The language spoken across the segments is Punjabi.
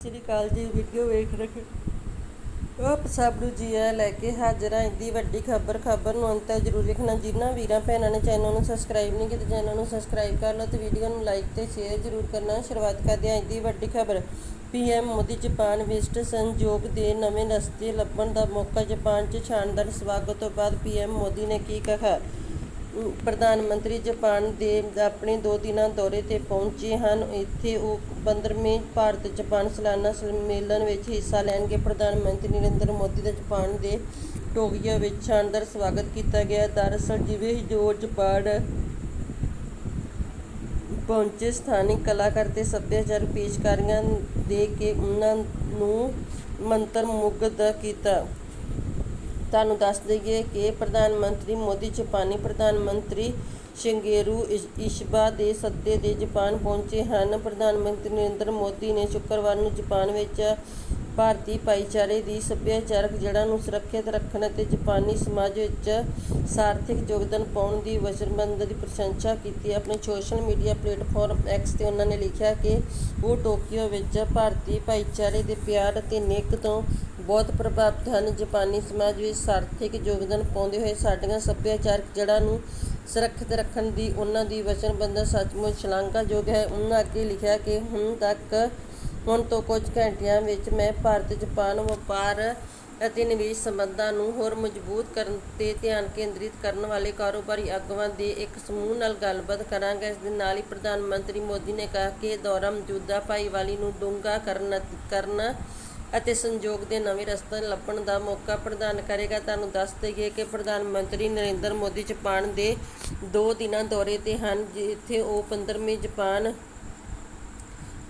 ਸ੍ਰੀ ਅਕਾਲ ਜੀ, ਵੀਡੀਓ ਵੇਖ ਰਹੇ ਆਪ ਸਭ ਨੂੰ ਜੀ ਆ ਲੈ ਕੇ ਹਾਜ਼ਰ ਹਾਂ। ਇੰਦੀ ਵੱਡੀ ਖਬਰ ਖਬਰ ਨੂੰ ਅੰਤ ਤੱਕ ਜ਼ਰੂਰ ਵੇਖਣਾ। ਜਿਨ੍ਹਾਂ ਵੀਰਾਂ, ਭੈਣਾਂ ਨੇ ਚੈਨਲ ਨੂੰ ਸਬਸਕ੍ਰਾਈਬ ਨਹੀਂ ਕੀਤਾ, ਚੈਨਲ ਨੂੰ ਸਬਸਕ੍ਰਾਈਬ ਕਰ ਲਓ ਤੇ ਵੀਡੀਓ ਨੂੰ ਲਾਈਕ ਤੇ ਸ਼ੇਅਰ ਜ਼ਰੂਰ ਕਰਨਾ। ਸ਼ੁਰੂਆਤ ਕਰਦੇ ਹਾਂ ਇੰਦੀ ਵੱਡੀ ਖਬਰ। ਪੀਐਮ ਮੋਦੀ ਜਾਪਾਨ ਵਿਜ਼ਟ ਸੰਯੋਗ ਦੇ ਨਵੇਂ ਰਸਤੇ ਲੱਭਣ ਦਾ ਮੌਕਾ। ਜਾਪਾਨ 'ਚ ਸ਼ਾਨਦਾਰ ਸਵਾਗਤ ਤੋਂ ਬਾਅਦ ਪੀਐਮ ਮੋਦੀ ਨੇ ਕੀ ਕਿਹਾ? ਪ੍ਰਧਾਨ ਮੰਤਰੀ ਜਾਪਾਨ ਦੇ ਆਪਣੇ ਦੋ ਦਿਨਾਂ ਦੌਰੇ ਤੇ ਪਹੁੰਚੇ ਹਨ। ਇੱਥੇ ਉਹ 15ਵੇਂ ਭਾਰਤ ਜਾਪਾਨ ਸਾਲਾਨਾ ਸੰਮੇਲਨ ਵਿੱਚ ਹਿੱਸਾ ਲੈਣਗੇ। ਪ੍ਰਧਾਨ ਮੰਤਰੀ ਨਰਿੰਦਰ ਮੋਦੀ ਦਾ ਜਾਪਾਨ ਦੇ ਟੋਕੀਓ ਵਿੱਚ ਸ਼ਾਨਦਾਰ ਸਵਾਗਤ ਕੀਤਾ ਗਿਆ। ਦਰਅਸਲ ਜਿਵੇਂ ਹੀ ਜੋ ਜਾਪਾਨ ਪਹੁੰਚੇ, ਸਥਾਨਿਕ ਕਲਾਕਾਰ ਤੇ ਸੱਭਿਆਚਾਰ ਪੇਸ਼ਕਾਰੀਆਂ ਦੇ ਕੇ ਉਹਨਾਂ ਨੂੰ ਮੰਤਰ ਮੁਗਧ ਕੀਤਾ। ਤੁਹਾਨੂੰ ਦੱਸ ਦਈਏ ਕਿ ਪ੍ਰਧਾਨ ਮੰਤਰੀ ਮੋਦੀ ਜਾਪਾਨੀ ਪ੍ਰਧਾਨ ਮੰਤਰੀ ਸ਼ਿੰਗੇਰੂ ਇਸ਼- ਇਸ਼ਿਬਾ ਦੇ ਸੱਦੇ ਦੇ ਜਾਪਾਨ ਪਹੁੰਚੇ ਹਨ। ਪ੍ਰਧਾਨ ਮੰਤਰੀ ਨਰਿੰਦਰ ਮੋਦੀ ਨੇ ਸ਼ੁੱਕਰਵਾਰ ਨੂੰ ਜਾਪਾਨ ਵਿੱਚ ਭਾਰਤੀ ਭਾਈਚਾਰੇ ਦੀ ਸੱਭਿਆਚਾਰਕ ਜੜ੍ਹਾਂ ਨੂੰ ਸੁਰੱਖਿਅਤ ਰੱਖਣ ਅਤੇ ਜਾਪਾਨੀ ਸਮਾਜ ਵਿੱਚ ਸਾਰਥਿਕ ਯੋਗਦਾਨ ਪਾਉਣ ਦੀ ਵਚਨਬੱਧਤਾ ਦੀ ਪ੍ਰਸ਼ੰਸਾ ਕੀਤੀ। ਆਪਣੇ ਸੋਸ਼ਲ ਮੀਡੀਆ ਪਲੇਟਫਾਰਮ ਐਕਸ ਤੇ ਉਹਨਾਂ ਨੇ ਲਿਖਿਆ ਕਿ ਉਹ ਟੋਕੀਓ ਵਿੱਚ ਭਾਰਤੀ ਭਾਈਚਾਰੇ ਦੇ ਪਿਆਰ ਅਤੇ ਨੇਕ ਤੋਂ ਬਹੁਤ ਪ੍ਰਭਾਵਿਤ ਹਨ। ਜਾਪਾਨੀ ਸਮਾਜ ਵਿੱਚ ਸਾਰਥਿਕ ਯੋਗਦਾਨ ਪਾਉਂਦੇ ਹੋਏ ਸਾਡੀਆਂ ਸੱਭਿਆਚਾਰਕ ਜੜ੍ਹਾਂ ਨੂੰ ਸੁਰੱਖਿਅਤ ਰੱਖਣ ਦੀ ਉਹਨਾਂ ਦੀ ਵਚਨਬੱਧਤਾ ਸੱਚਮੁੱਚ ਸ਼ਲਾਘਾਯੋਗ ਹੈ। ਉਹਨਾਂ ਅੱਗੇ ਲਿਖਿਆ ਕਿ ਹੁਣ ਤੱਕ ਹੁਣ ਤੋਂ ਕੁਝ ਘੰਟਿਆਂ ਵਿੱਚ ਮੈਂ ਭਾਰਤ, ਜਾਪਾਨ, ਵਪਾਰ ਅਤੇ ਨਿਵੇਸ਼ ਸੰਬੰਧਾਂ ਨੂੰ ਹੋਰ ਮਜ਼ਬੂਤ ਕਰਨ ਤੇ ਧਿਆਨ ਕੇਂਦਰਿਤ ਕਰਨ ਵਾਲੇ ਕਾਰੋਬਾਰੀ ਆਗੂਆਂ ਦੇ ਇੱਕ ਸਮੂਹ ਨਾਲ ਗੱਲਬਾਤ ਕਰਾਂਗਾ। ਇਸ ਦੇ ਨਾਲ ਹੀ ਪ੍ਰਧਾਨ ਮੰਤਰੀ ਮੋਦੀ ਨੇ ਕਿਹਾ ਕਿ ਦੌਰਾ ਮੌਜੂਦਾ ਭਾਈਵਾਲੀ ਨੂੰ ਡੂੰਘਾ ਕਰਨ ਕਰਨ ਅਤੇ ਸੰਯੋਗ ਦੇ ਨਵੇਂ ਰਸਤੇ ਲੱਭਣ ਦਾ ਮੌਕਾ ਪ੍ਰਦਾਨ ਕਰੇਗਾ। ਤੁਹਾਨੂੰ ਦੱਸ ਦਈਏ ਕਿ ਪ੍ਰਧਾਨ ਮੰਤਰੀ ਨਰਿੰਦਰ ਮੋਦੀ ਜਾਪਾਨ ਦੇ ਦੋ ਦਿਨਾਂ ਦੌਰੇ ਤੇ ਹਨ, ਜਿੱਥੇ ਉਹ 15ਵੇਂ ਜਾਪਾਨ,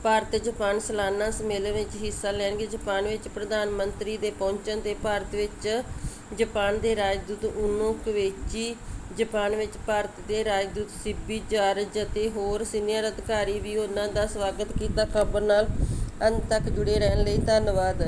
ਭਾਰਤ ਜਾਪਾਨ ਸਾਲਾਨਾ ਸੰਮੇਲਨ ਵਿੱਚ ਹਿੱਸਾ ਲੈਣਗੇ। ਜਾਪਾਨ ਵਿੱਚ ਪ੍ਰਧਾਨ ਮੰਤਰੀ ਦੇ ਪਹੁੰਚਣ ਤੇ ਭਾਰਤ ਵਿੱਚ ਜਾਪਾਨ ਦੇ ਰਾਜਦੂਤ ਉਨੋ ਕਵੇਚੀ, ਜਾਪਾਨ ਵਿੱਚ ਭਾਰਤ ਦੇ ਰਾਜਦੂਤ ਸਿਬੀ ਜਾਰਜ ਅਤੇ ਹੋਰ ਸੀਨੀਅਰ ਅਧਿਕਾਰੀ ਵੀ ਉਹਨਾਂ ਦਾ ਸਵਾਗਤ ਕੀਤਾ। ਖਬਰ ਨਾਲ ਅੰਤ ਤੱਕ ਜੁੜੇ ਰਹਿਣ ਲਈ ਧੰਨਵਾਦ।